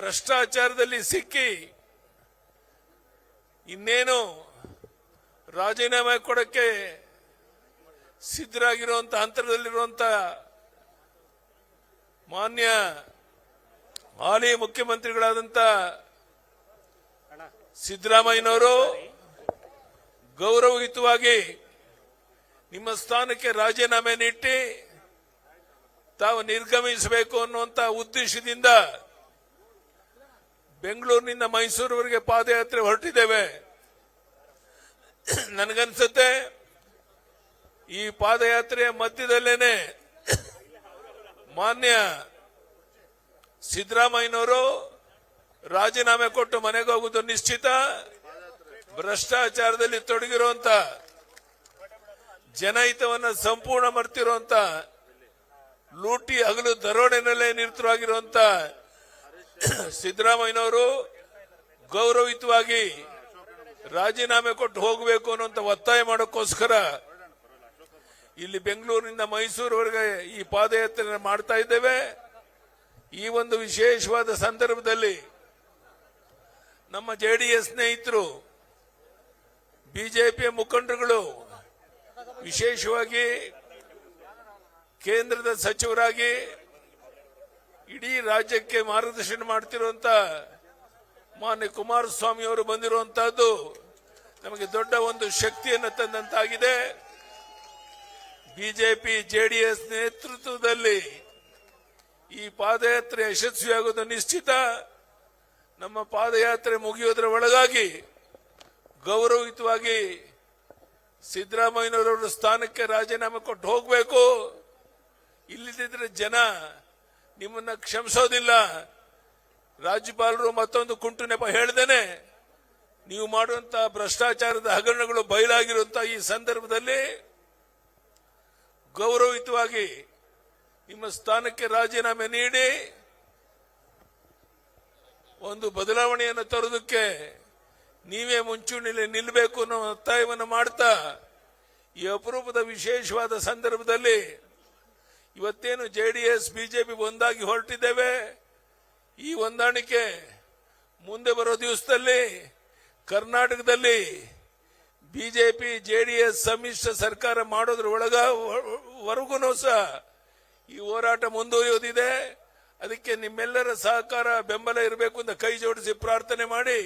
ಭ್ರಷ್ಟಾಚಾರದಲ್ಲಿ ಸಿಕ್ಕಿ ಇನ್ನೇನು ರಾಜೀನಾಮೆ ಕೊಡಕ್ಕೆ ಸಿದ್ಧರಾಗಿರುವಂತ ಹಂತದಲ್ಲಿರುವಂತ ಮಾನ್ಯ ಹಾಲಿ ಮುಖ್ಯಮಂತ್ರಿಗಳಾದಂತ ಸಿದ್ದರಾಮಯ್ಯನವರು ಗೌರವಯುತವಾಗಿ ನಿಮ್ಮ ಸ್ಥಾನಕ್ಕೆ ರಾಜೀನಾಮೆ ನೀಡಿ ತಾವು ನಿರ್ಗಮಿಸಬೇಕು ಅನ್ನುವಂತ ಉದ್ದೇಶದಿಂದ ಬೆಂಗಳೂರಿನಿಂದ ಮೈಸೂರುವರೆಗೆ ಪಾದಯಾತ್ರೆ ಹೊರಟಿದ್ದೇವೆ. ನನಗನ್ಸುತ್ತೆ, ಈ ಪಾದಯಾತ್ರೆಯ ಮಧ್ಯದಲ್ಲೇನೆ ಮಾನ್ಯ ಸಿದ್ದರಾಮಯ್ಯನವರು ರಾಜೀನಾಮೆ ಕೊಟ್ಟು ಮನೆಗೆ ಹೋಗುವುದು ನಿಶ್ಚಿತ. ಭ್ರಷ್ಟಾಚಾರದಲ್ಲಿ ತೊಡಗಿರುವಂತ, ಜನಹಿತವನ್ನ ಸಂಪೂರ್ಣ ಮರ್ತಿರುವಂತ, ಲೂಟಿ ಹಗಲು ದರೋಡೆನಲ್ಲೇ ನಿರತರಾಗಿರುವಂತ ಸಿದ್ದರಾಮಯ್ಯನವರು ಗೌರವಿತವಾಗಿ ರಾಜೀನಾಮೆ ಕೊಟ್ಟು ಹೋಗಬೇಕು ಅನ್ನುವಂತ ಒತ್ತಾಯ ಮಾಡೋಕ್ಕೋಸ್ಕರ ಇಲ್ಲಿ ಬೆಂಗಳೂರಿನಿಂದ ಮೈಸೂರುವರೆಗೆ ಈ ಪಾದಯಾತ್ರೆ ಮಾಡ್ತಾ ಇದ್ದೇವೆ. ಈ ಒಂದು ವಿಶೇಷವಾದ ಸಂದರ್ಭದಲ್ಲಿ ನಮ್ಮ ಜೆ ಡಿ ಎಸ್ ಸ್ನೇಹಿತರು, ಬಿಜೆಪಿಯ ಮುಖಂಡರುಗಳು, ವಿಶೇಷವಾಗಿ ಕೇಂದ್ರದ ಸಚಿವರಾಗಿ ಇಡೀ ರಾಜ್ಯಕ್ಕೆ ಮಾರ್ಗದರ್ಶನ ಮಾಡ್ತಿರುವಂತ ಮಾನ್ಯ ಕುಮಾರಸ್ವಾಮಿ ಅವರು ಬಂದಿರುವಂತಹದ್ದು ನಮಗೆ ದೊಡ್ಡ ಒಂದು ಶಕ್ತಿಯನ್ನು ತಂದಂತಾಗಿದೆ. ಬಿಜೆಪಿ, ಜೆಡಿಎಸ್ ನೇತೃತ್ವದಲ್ಲಿ ಈ ಪಾದಯಾತ್ರೆ ಯಶಸ್ವಿಯಾಗುವುದು ನಿಶ್ಚಿತ. ನಮ್ಮ ಪಾದಯಾತ್ರೆ ಮುಗಿಯೋದರ ಒಳಗಾಗಿ ಗೌರವಯುತವಾಗಿ ಸಿದ್ದರಾಮಯ್ಯನವರವರ ಸ್ಥಾನಕ್ಕೆ ರಾಜೀನಾಮೆ ಕೊಟ್ಟು ಹೋಗಬೇಕು. ಇಲ್ಲದಿದ್ರೆ ಜನ ನಿಮ್ಮನ್ನ ಕ್ಷಮಿಸೋದಿಲ್ಲ. ರಾಜ್ಯಪಾಲರು ಮತ್ತೊಂದು ಕುಂಟು ನೆಪ ಹೇಳ್ದೇನೆ, ನೀವು ಮಾಡುವಂತ ಭ್ರಷ್ಟಾಚಾರದ ಹಗರಣಗಳು ಬಯಲಾಗಿರುವಂತಹ ಈ ಸಂದರ್ಭದಲ್ಲಿ ಗೌರವಯುತವಾಗಿ ನಿಮ್ಮ ಸ್ಥಾನಕ್ಕೆ ರಾಜೀನಾಮೆ ನೀಡಿ, ಒಂದು ಬದಲಾವಣೆಯನ್ನು ತರೋದಕ್ಕೆ ನೀವೇ ಮುಂಚೂಣಿಯಲ್ಲಿ ನಿಲ್ಲಬೇಕು ಅನ್ನೋ ಒತ್ತಾಯವನ್ನು ಮಾಡ್ತಾ, ಈ ಅಪರೂಪದ ವಿಶೇಷವಾದ ಸಂದರ್ಭದಲ್ಲಿ ಇವತ್ತೇನು ಜೆ ಡಿ ಎಸ್ ಬಿಜೆಪಿ ಒಂದಾಗಿ ಹೊರಟಿದ್ದೇವೆ? ಈ ಹೊಂದಾಣಿಕೆ ಮುಂದೆ ಬರೋ ದಿವಸದಲ್ಲಿ ಕರ್ನಾಟಕದಲ್ಲಿ ಬಿಜೆಪಿ ಎಸ್ ಸಮ್ಮಿಶ್ರ ಸರ್ಕಾರ ಮಾಡೋದ್ರ ಒಳಗ ವರೆಗೂ ಸಹ ಈ ಹೋರಾಟ ಮುಂದುವರಿಯೋದಿದೆ. ಅದಕ್ಕೆ ನಿಮ್ಮೆಲ್ಲರ ಸಹಕಾರ ಬೆಂಬಲ ಇರಬೇಕು ಅಂತ ಕೈ ಜೋಡಿಸಿ ಪ್ರಾರ್ಥನೆ ಮಾಡಿ.